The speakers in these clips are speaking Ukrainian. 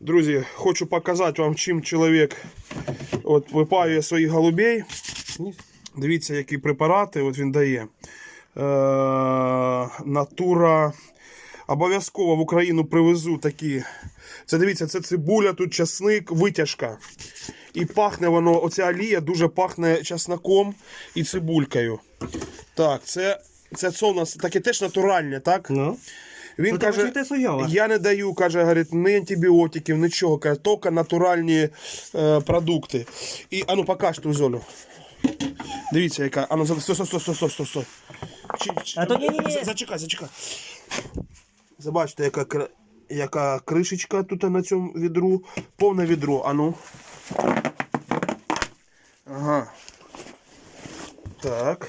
Друзі, хочу показати вам, чим чоловік от, випаює своїх голубей. Дивіться, які препарати от він дає. Е, натура. Обов'язково в Україну привезу такі. Це дивіться, це цибуля, тут часник, витяжка. І пахне воно, оця олія дуже пахне часнаком і цибулькою. Так, це, це, це у нас таке теж натуральне, так? Ну. Він Ну, каже, я не даю, каже, говорить, ні антибіотиків, нічого, каже, тільки натуральні е, продукти. І, ану, покаж ту золю. Дивіться, яка. Ану, стой, стой, стой, стой, стой, стой, стой. Чи- чи- А то ні-ні-ні. Зачекай, зачекай. Забачте, яка, яка кришечка тут на цьому відру. Повне відро, ану. Ага. Так.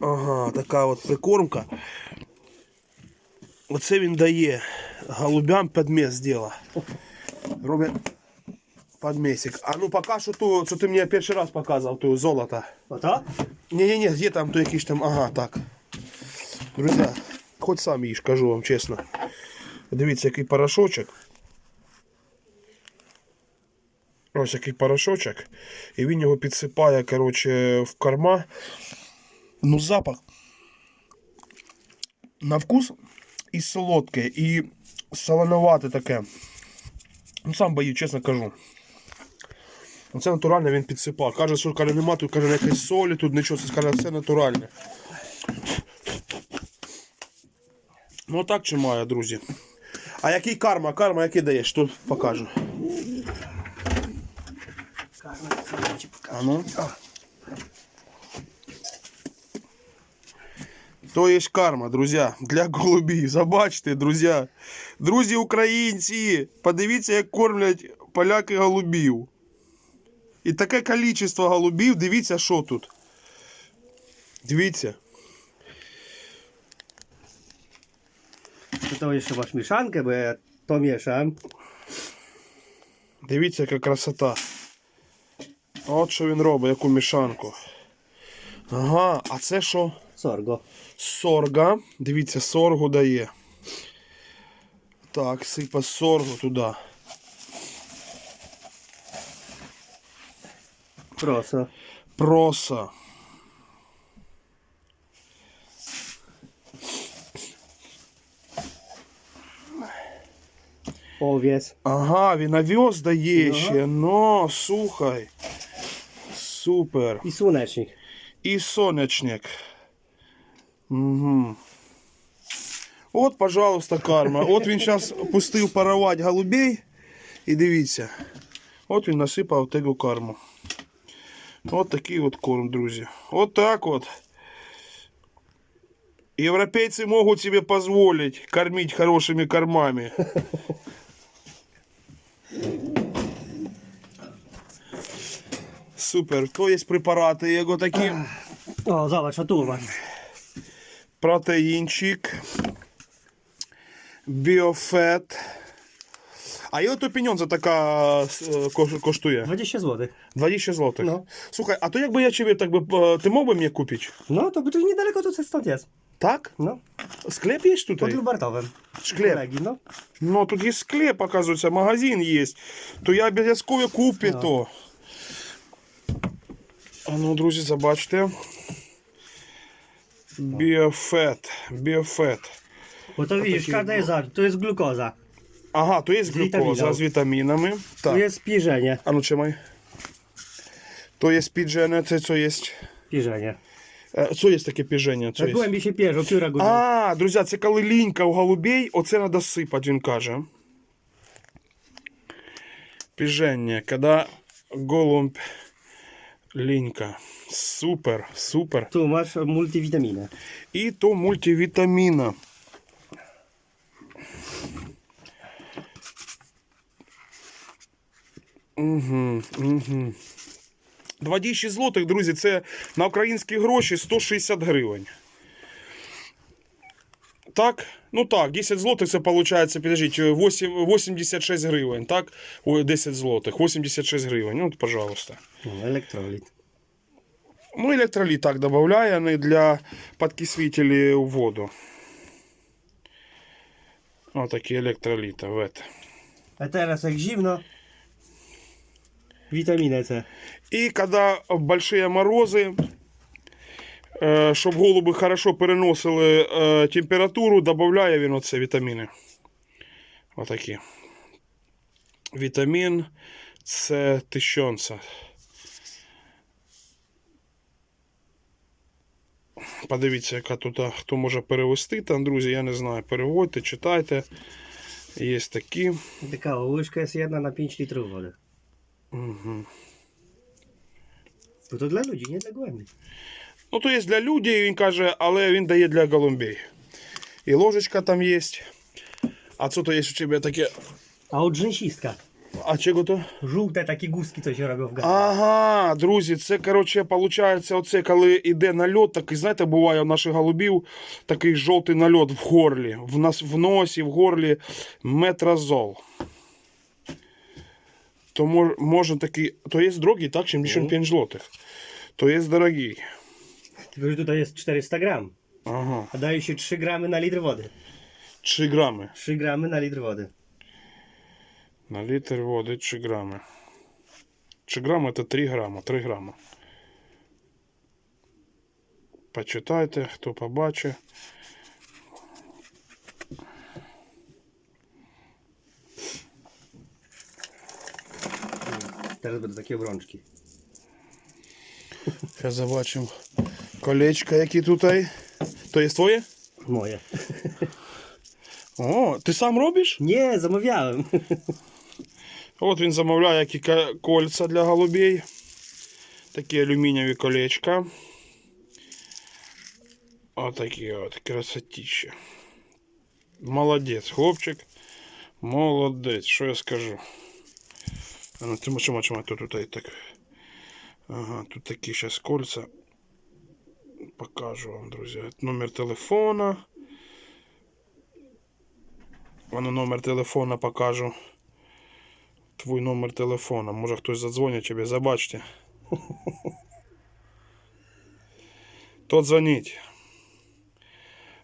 Ага, така от прикормка. Оце він дає голубям підмес діла. Робить підмесик. А ну пока що ту, що ти мені перший раз показував, ту золото. Ото? Ні-ні-ні, є там то якийсь там, ага, так. Друзі, хоч сам їж, кажу вам чесно. Дивіться, який порошочок. Ось який порошочок. І він його підсипає, коротше, в корма. Ну, запах. На вкус і солодке, і солоновате таке. Ну, сам бою, чесно кажу. Це натурально він підсипав. Каже, що каже, нема тут каже, якоїсь солі, тут нічого, це каже, все натуральне. Ну так чи має, друзі. А який карма? Карма який даєш? Тут покажу. А ну. То є ж карма, друзі, для голубів. Забачте, друзі. Друзі українці, подивіться, як кормлять поляки голубів. І таке кількість голубів, дивіться, що тут. Дивіться. To jeszcze masz mieszankę, bo ja to mieszam. Дивіться, яка красота. От що він робить, яку мішанку. Ага, а це що? Sorgo. Сорга. Дивіться, соргу дає. Так, сипа соргу туди. Proso. Проса. Owiec. Ага, він овес дає Ага. ще. Ну, слухай. Супер. I słonecznik. І сонячник. Угу. От, пожалуйста, карма. От він зараз пустив парувати голубей. І дивіться. От він насипав тегу карму. От такий от корм, друзі. От так от. Європейці можуть собі дозволити кормити хорошими кормами. Супер. То є препарати його такі. Zobacz, o tu masz. Протеїнчик, біофет. А його топіньон за така е, коштує? 20 zł. 20 злотих. Ну. Слухай, а то якби я тебе так би, е, ти мог би мені купити? No, to by tu niedaleko tu stąd jest. Так? No, Склеп є тут? pod Lubartowem. Шклеп. Kolegi, no. Ну, тут є склеп, оказується, магазин є. То я обов'язково куплю Да. то. А ну, друзі, забачте. Біофет. Біофет. To widzisz, taki- każda jest, to jest glukoza. Ага, то є глюкоза вітаміном. з вітамінами. Так. jest piżenie. А ну чимай. То є піджене, це що є. Piżenie. Е, Що є таке підження? Що Jak є? głębiej się pierzą, pióra go А, друзі, це коли лінька у голубей, оце треба сипати, він каже. Піження, коли голубь лінька. Супер, супер. То маєш мультивітаміна. І то мультивітаміна. Угу, угу. 20 злотих, друзі, це на українські гроші 160 гривень. Так? Ну так, 10 злотих це виходить, підождіть, 8, 86 гривень, так? Ой, 10 злотих, 86 гривень. Ну, от, пожалуйста. No, elektrolit. Ну, електроліт так додає не для підкислителів у воду. Отакі електроліти. Вет. A teraz jak zimno, witaminę C. И когда большие морозы, е, Щоб голуби хорошо переносили е, температуру, додає він оце вітаміни. Отакі. Вітамін С тисячонця. Подивіться, яка тут, хто може перевести. Там, друзі, я не знаю. Переводьте, читайте. Є такі. Łyżka jest jedna na 5 litrów wody. Угу. To dla ludzi, nie dla głębi. Ну, то є для людей, він каже, але він дає для голубей. І ложечка там є. А це то є у тебе таке. A od rzęsistka. А чого то? Takie guzki, co się robią w. Ага, друзі, це коротше, виходить, оце коли йде нальот, такий, знаєте, буває у наших голубів такий жовтий нальот в горлі, в нас в носі, в горлі метразол. То мож, може такий, то є дорогий, так, 75 злотих. То є дорогий. Tylko, że tutaj jest 400 gram. Ага. A daje się 3 gramy na litr wody. 3 грами. 3 gramy na litr wody. На літр води 3 грами. 3 грами це 3 грама. 3 грама. Почитайте, хто побачить. Teraz będą takie obrączki. Зараз побачимо колечка, які тут. То є твоє? Moje. О, ти сам робиш? Nie, zamawiałem. От він замовляє які кольця для голубей. Такі алюмінієві колечка. Отакі от красотища. Молодець, хлопчик. Молодець, що я скажу. А ну, чому, чому, чому, тут, тут, так. Ага, тут такі зараз кольця. Покажу вам, друзі. Номер телефона. Воно номер телефона покажу. Твій номер телефона. Може хтось задзвонить тебе, забачте. То дзвоніть.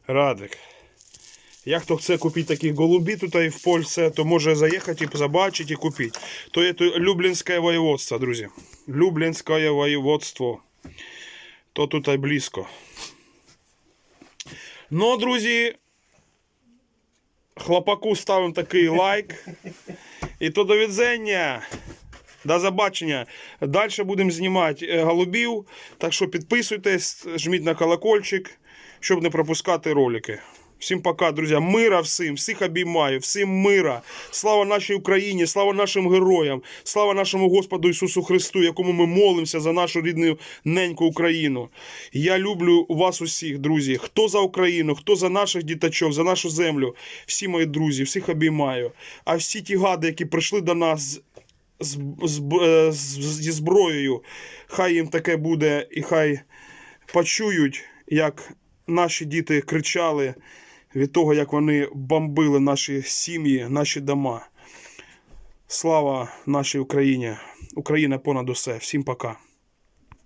Радик. Як хто хоче купити такі голубі тут і в Польщі, то може заїхати побачити і купити. То то Люблінське воєводство, друзі. Люблінське воєводство. То тут і близько. Ну, друзі, хлопаку ставимо такий лайк. І то до відзення. До забачення. Далі будемо знімати е, голубів. Так що підписуйтесь, жміть на колокольчик, щоб не пропускати ролики. Всім пока, друзі. Мира всім, всіх обіймаю, всім мира. Слава нашій Україні, слава нашим героям, слава нашому Господу Ісусу Христу, якому ми молимося за нашу рідну неньку Україну. Я люблю вас усіх, друзі. Хто за Україну, хто за наших діточок, за нашу землю. Всі мої друзі, всіх обіймаю. А всі ті гади, які прийшли до нас з- з, з, е, зі зброєю, хай їм таке буде, і хай почують, як наші діти кричали від того, як вони бомбили наші сім'ї, наші дома. Слава нашій Україні! Україна понад усе. Всім пока.